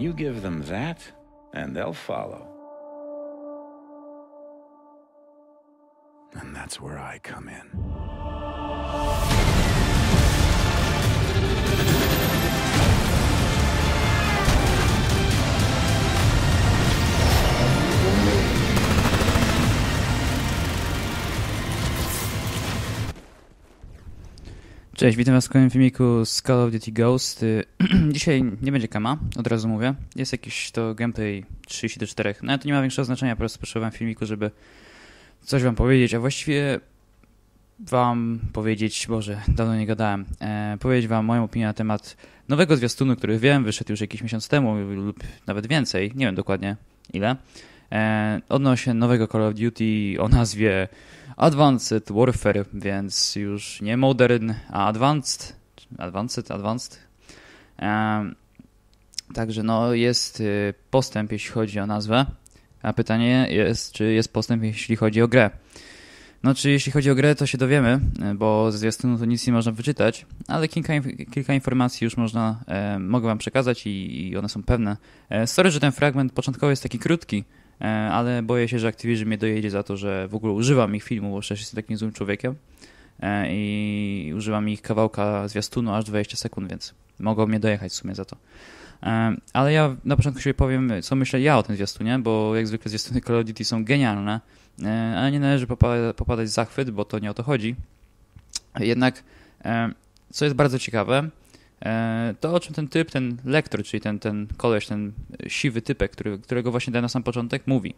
You give them that, and they'll follow. And that's where I come in. Cześć, witam was w kolejnym filmiku z Call of Duty Ghost. Dzisiaj nie będzie kama, od razu mówię. Jest jakiś to gameplay 30 do 4. No ale to nie ma większego znaczenia, po prostu potrzebowałem filmiku, żeby coś wam powiedzieć, a właściwie wam powiedzieć, Boże, dawno nie gadałem, e, powiedzieć wam moją opinię na temat nowego zwiastunu, który wiem, wyszedł już jakiś miesiąc temu lub nawet więcej, nie wiem dokładnie ile, e, odnośnie nowego Call of Duty o nazwie Advanced Warfare, więc już nie Modern, a Advanced. Advanced, Advanced. Także no jest y, postęp, jeśli chodzi o nazwę, a pytanie jest, czy jest postęp, jeśli chodzi o grę. No, czy jeśli chodzi o grę, to się dowiemy, y, bo ze zwiastunu to nic nie można wyczytać, ale kilka, kilka informacji już można, e, mogę wam przekazać i, i one są pewne. E, sorry, że ten fragment początkowy jest taki krótki, ale boję się, że Activision mnie dojedzie za to, że w ogóle używam ich filmu, bo przecież jestem takim złym człowiekiem E, i używam ich kawałka zwiastunu aż 20 sekund, więc mogą mnie dojechać w sumie za to. E, Ale ja na początku sobie powiem, co myślę ja o tym zwiastunie, bo jak zwykle zwiastuny Call of Duty są genialne, e, ale nie należy popa- popadać w zachwyt, bo to nie o to chodzi. Jednak, e, co jest bardzo ciekawe, E, To o czym ten typ, ten lektor, czyli ten, ten koleś, ten siwy typek, który, którego właśnie dałem na sam początek, mówi.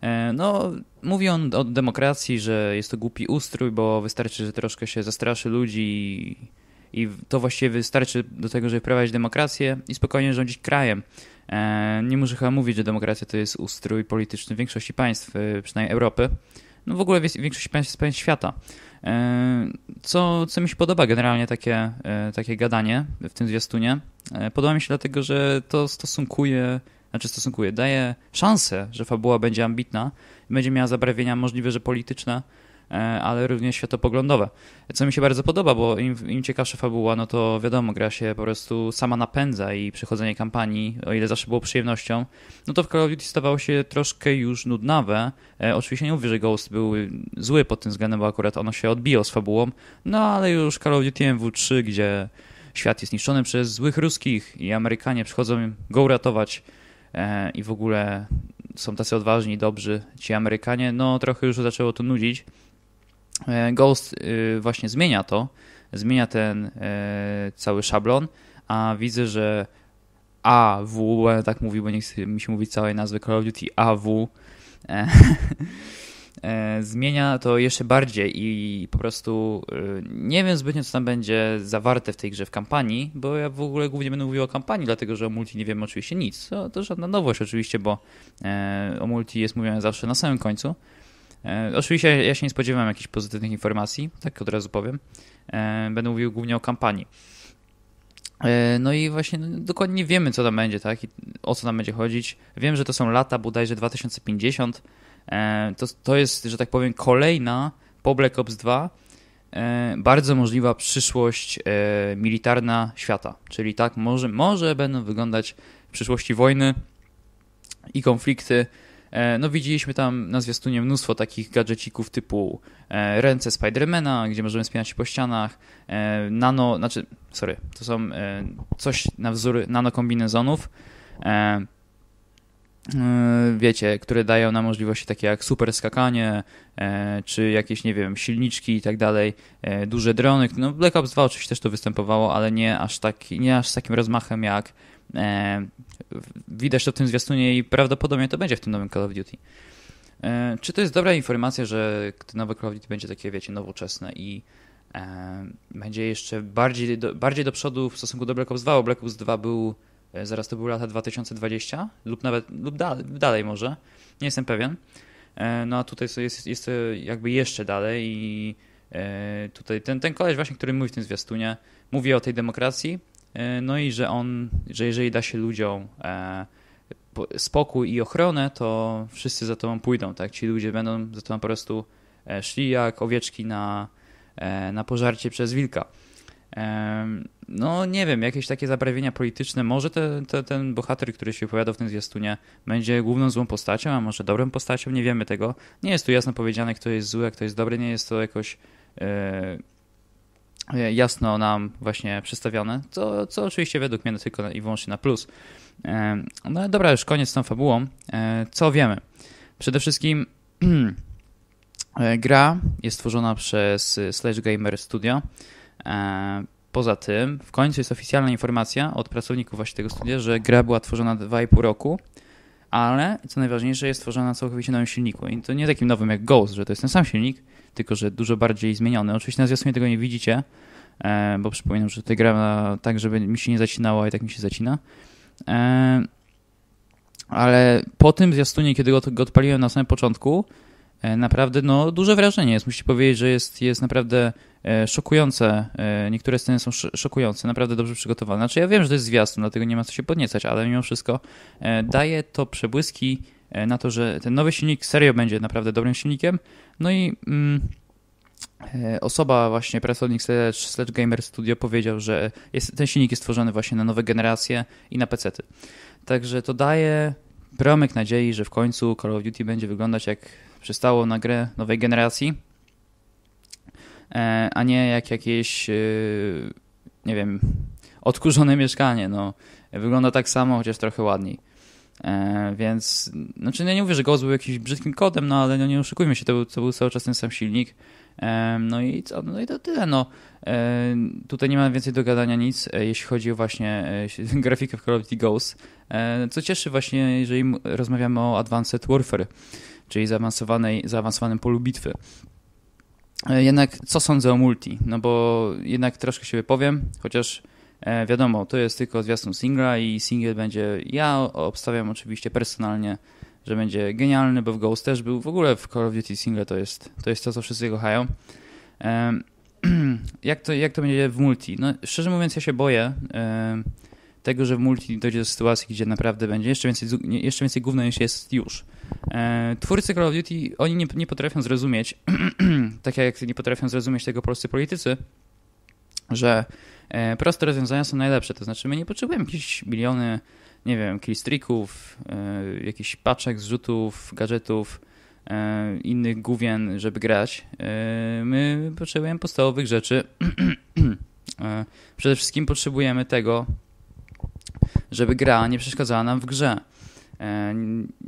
E, No, mówi on o demokracji, że jest to głupi ustrój, bo wystarczy, że troszkę się zastraszy ludzi i, i to właściwie wystarczy do tego, żeby prowadzić demokrację i spokojnie rządzić krajem. E, Nie muszę chyba mówić, że demokracja to jest ustrój polityczny w większości państw, e, przynajmniej Europy. No w ogóle w większości państw, świata. E, Co, co mi się podoba generalnie takie, e, takie gadanie w tym zwiastunie. E, Podoba mi się dlatego, że to stosunkuje, znaczy stosunkuje, daje szansę, że fabuła będzie ambitna, będzie miała zabarwienia możliwe, że polityczne, ale również światopoglądowe. Co mi się bardzo podoba, bo im, im ciekawsza fabuła, no to wiadomo, gra się po prostu sama napędza i przechodzenie kampanii, o ile zawsze było przyjemnością, no to w Call of Duty stawało się troszkę już nudnawe. E, oczywiście nie mówię, że Ghost był zły pod tym względem, bo akurat ono się odbiło z fabułą, no ale już Call of Duty MW3, gdzie świat jest niszczony przez złych ruskich i Amerykanie przychodzą go uratować e, i w ogóle są tacy odważni dobrzy ci Amerykanie, no trochę już zaczęło to nudzić. E, Ghost y, właśnie zmienia to, zmienia ten e, cały szablon, a widzę, że AW, tak mówił, bo nie chce mi się mówić całej nazwy Call of Duty AW, e, zmienia to jeszcze bardziej i po prostu e, nie wiem zbytnio, co tam będzie zawarte w tej grze w kampanii, bo ja w ogóle głównie będę mówił o kampanii, dlatego że o multi nie wiem oczywiście nic. To, to żadna nowość oczywiście, bo o multi jest mówione zawsze na samym końcu. E, oczywiście ja się nie spodziewam jakichś pozytywnych informacji, tak od razu powiem. E, będę mówił głównie o kampanii. E, No i właśnie no, dokładnie nie wiemy, co tam będzie, tak? I o co tam będzie chodzić. Wiem, że to są lata bodajże 2050. E, To, to jest, że tak powiem, kolejna po Black Ops 2 e, bardzo możliwa przyszłość militarna świata. Czyli tak, może, może będą wyglądać w przyszłości wojny i konflikty. E, No widzieliśmy tam na zwiastunie mnóstwo takich gadżecików typu e, ręce Spidermana, gdzie możemy spinać się po ścianach, e, nano, znaczy, sorry, to są coś na wzór nanokombinezonów, wiecie, które dają nam możliwości takie jak super skakanie, czy jakieś, nie wiem, silniczki i tak dalej, duże drony. No Black Ops 2 oczywiście też to występowało, ale nie aż, tak, nie aż z takim rozmachem jak widać to w tym zwiastunie i prawdopodobnie to będzie w tym nowym Call of Duty. E, Czy to jest dobra informacja, że nowe Call of Duty będzie takie, wiecie, nowoczesne i e, będzie jeszcze bardziej do, bardziej do przodu w stosunku do Black Ops 2, bo Black Ops 2 był, e, zaraz to były lata 2020 lub nawet lub dalej, dalej może, nie jestem pewien. E, No a tutaj jest, jest jakby jeszcze dalej i e, tutaj ten, ten koleś właśnie, który mówi w tym zwiastunie, mówi o tej demokracji, e, no i że on, że jeżeli da się ludziom e, po- spokój i ochronę, to wszyscy za tobą pójdą, tak? Ci ludzie będą za tobą po prostu e, szli jak owieczki na, e, na pożarcie przez wilka. No nie wiem, jakieś takie zaprawienia polityczne. Może te, te, ten bohater, który się opowiada w tym zwiastunie, będzie główną złą postacią, a może dobrą postacią, nie wiemy tego. Nie jest tu jasno powiedziane, kto jest zły, a kto jest dobry, nie jest to jakoś e, jasno nam właśnie przedstawione, co, co oczywiście według mnie tylko i wyłącznie na plus. E, no dobra, już koniec z tą fabułą. E, co wiemy? Przede wszystkim e, gra jest tworzona przez Slash Gamer Studio. E, Poza tym, w końcu jest oficjalna informacja od pracowników właśnie tego studia, że gra była tworzona 2,5 roku, ale co najważniejsze, jest tworzona na całkowicie nowym silniku. I to nie takim nowym jak Ghost, że to jest ten sam silnik, tylko że dużo bardziej zmieniony. Oczywiście na zwiastunie tego nie widzicie, e, bo przypominam, że tutaj gra tak, żeby mi się nie zacinało, a i tak mi się zacina. E, ale po tym zwiastunie, kiedy go, odpaliłem na samym początku, naprawdę no, duże wrażenie jest. Musicie powiedzieć, że jest, jest naprawdę E, szokujące. E, niektóre sceny są szokujące, naprawdę dobrze przygotowane. Znaczy ja wiem, że to jest zwiastun, dlatego nie ma co się podniecać, ale mimo wszystko e, daje to przebłyski na to, że ten nowy silnik serio będzie naprawdę dobrym silnikiem. No i mm, osoba właśnie, pracownik Sledge, Sledge Gamer Studio powiedział, że jest, ten silnik jest stworzony właśnie na nowe generacje i na pecety. Także to daje promyk nadziei, że w końcu Call of Duty będzie wyglądać jak przystało na grę nowej generacji E, a nie jak jakieś, e, nie wiem, odkurzone mieszkanie. No, wygląda tak samo, chociaż trochę ładniej. E, więc, znaczy ja nie mówię, że Ghost był jakimś brzydkim kodem, no ale no, nie oszukujmy się, to był, to był cały czas ten sam silnik. No i co? No i to tyle. No. Tutaj nie ma więcej do gadania nic, jeśli chodzi o właśnie grafikę w Call of Duty Ghost. Co cieszy właśnie, jeżeli rozmawiamy o Advanced Warfare, czyli zaawansowanej, zaawansowanym polu bitwy. E, jednak co sądzę o multi? No bo jednak troszkę się wypowiem, chociaż e, wiadomo, to jest tylko zwiastun singla i single będzie, ja obstawiam oczywiście personalnie, że będzie genialny, bo w Ghost też był, w ogóle w Call of Duty single to jest to, jest to co wszyscy kochają. Jak, to, jak to będzie w multi? No szczerze mówiąc ja się boję tego, że w multi dojdzie do sytuacji, gdzie naprawdę będzie jeszcze więcej, jeszcze więcej gówna niż jest już. E, twórcy Call of Duty, oni nie, nie potrafią zrozumieć, tak jak nie potrafią zrozumieć tego polscy politycy, że e, proste rozwiązania są najlepsze. To znaczy, my nie potrzebujemy jakieś miliony, nie wiem, killstreaków, e, jakichś paczek, zrzutów, gadżetów, innych główien, żeby grać. My potrzebujemy podstawowych rzeczy. Przede wszystkim potrzebujemy tego, żeby gra nie przeszkadzała nam w grze. E,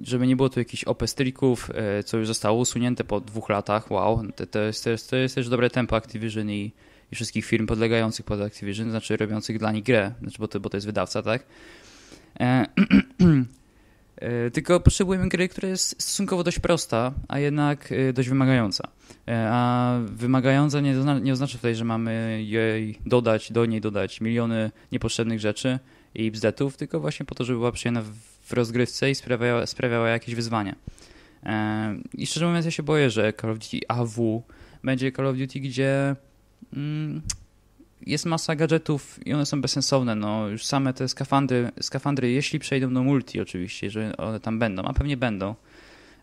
żeby nie było tu jakichś OP strików, e, co już zostało usunięte po dwóch latach. Wow, to, to, jest, to, jest, to jest też dobre tempo Activision i, i wszystkich firm podlegających pod Activision, znaczy robiących dla nich grę, znaczy bo, to, bo to jest wydawca, tak? E, tylko potrzebujemy gry, która jest stosunkowo dość prosta, a jednak dość wymagająca. A wymagająca nie, nie oznacza tutaj, że mamy jej dodać, do niej dodać miliony niepotrzebnych rzeczy i bzdetów, tylko właśnie po to, żeby była przyjemna w rozgrywce i sprawiała, sprawiała jakieś wyzwania. E, I szczerze mówiąc, ja się boję, że Call of Duty AW będzie Call of Duty, gdzie mm, jest masa gadżetów i one są bezsensowne. No, już same te skafandry, skafandry, jeśli przejdą do multi oczywiście, że one tam będą, a pewnie będą.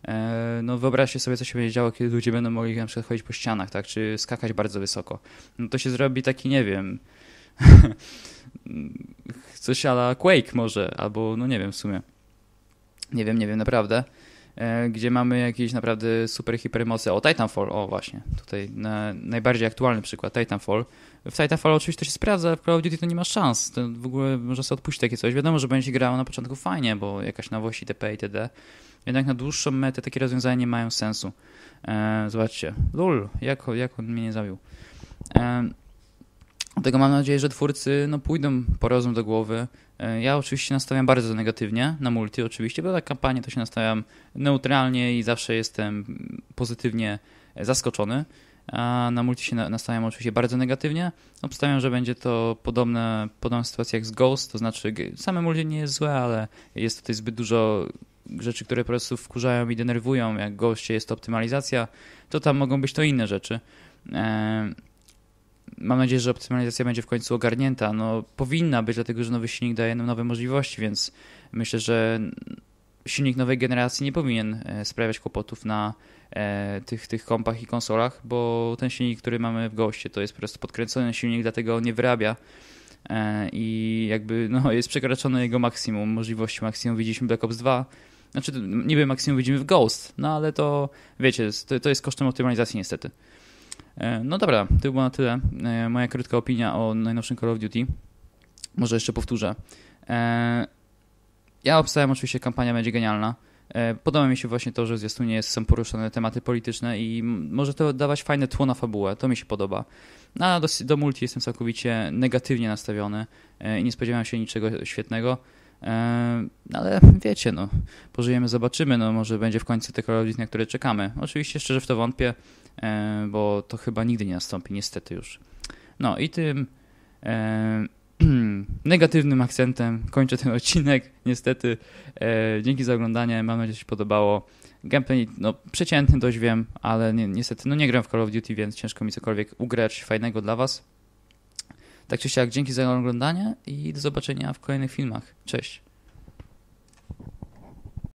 E, no wyobraźcie sobie, co się będzie działo, kiedy ludzie będą mogli na przykład chodzić po ścianach, tak, czy skakać bardzo wysoko. No to się zrobi taki, nie wiem, coś ala Quake może, albo no nie wiem w sumie. Nie wiem, nie wiem naprawdę. E, gdzie mamy jakieś naprawdę super hipermoce. O, Titanfall, o właśnie, tutaj na, najbardziej aktualny przykład, Titanfall. W Titanfall oczywiście to się sprawdza, w Call of Duty to nie ma szans. To w ogóle można sobie odpuścić takie coś. Wiadomo, że będzie grało na początku fajnie, bo jakaś nowość itp. itd. Jednak na dłuższą metę takie rozwiązania nie mają sensu. E, zobaczcie, lul, jak, jak on mnie nie zabił. E, Dlatego mam nadzieję, że twórcy no, pójdą po rozum do głowy. E, ja oczywiście nastawiam bardzo negatywnie na multi, oczywiście, bo na kampanię to się nastawiam neutralnie i zawsze jestem pozytywnie zaskoczony. A na multi się nastawiam oczywiście bardzo negatywnie. Obstawiam, że będzie to podobne, podobna sytuacja jak z Ghost, to znaczy same multi nie jest złe, ale jest tutaj zbyt dużo rzeczy, które po prostu wkurzają i denerwują. Jak Ghostie jest to optymalizacja, to tam mogą być to inne rzeczy. E, mam nadzieję, że optymalizacja będzie w końcu ogarnięta. No, powinna być, dlatego że nowy silnik daje nam nowe możliwości, więc myślę, że silnik nowej generacji nie powinien e, sprawiać kłopotów na e, tych, tych kompach i konsolach, bo ten silnik, który mamy w goście, to jest po prostu podkręcony silnik, dlatego on nie wyrabia e, i jakby no, jest przekroczone jego maksimum, możliwości maksimum. Widzieliśmy Black Ops 2, znaczy niby maksimum widzimy w Ghost, no ale to wiecie, to, to jest kosztem optymalizacji niestety. E, no dobra, to było na tyle. E, moja krótka opinia o najnowszym Call of Duty. Może jeszcze powtórzę. E, ja obstałem oczywiście, kampania będzie genialna. Podoba mi się właśnie to, że w zwiastunie są poruszone tematy polityczne i może to dawać fajne tło na fabułę. To mi się podoba. No, a do, do multi jestem całkowicie negatywnie nastawiony i nie spodziewałem się niczego świetnego. Ale wiecie, no, pożyjemy, zobaczymy. No, może będzie w końcu te Call of Duty, na które czekamy. Oczywiście szczerze w to wątpię. E, bo to chyba nigdy nie nastąpi, niestety już. No i tym e, negatywnym akcentem kończę ten odcinek, niestety. E, dzięki za oglądanie, mam nadzieję, że się podobało. Gameplay, no przeciętny dość wiem, ale ni niestety, no nie gram w Call of Duty, więc ciężko mi cokolwiek ugrać fajnego dla was. Tak czy siak, dzięki za oglądanie i do zobaczenia w kolejnych filmach. Cześć.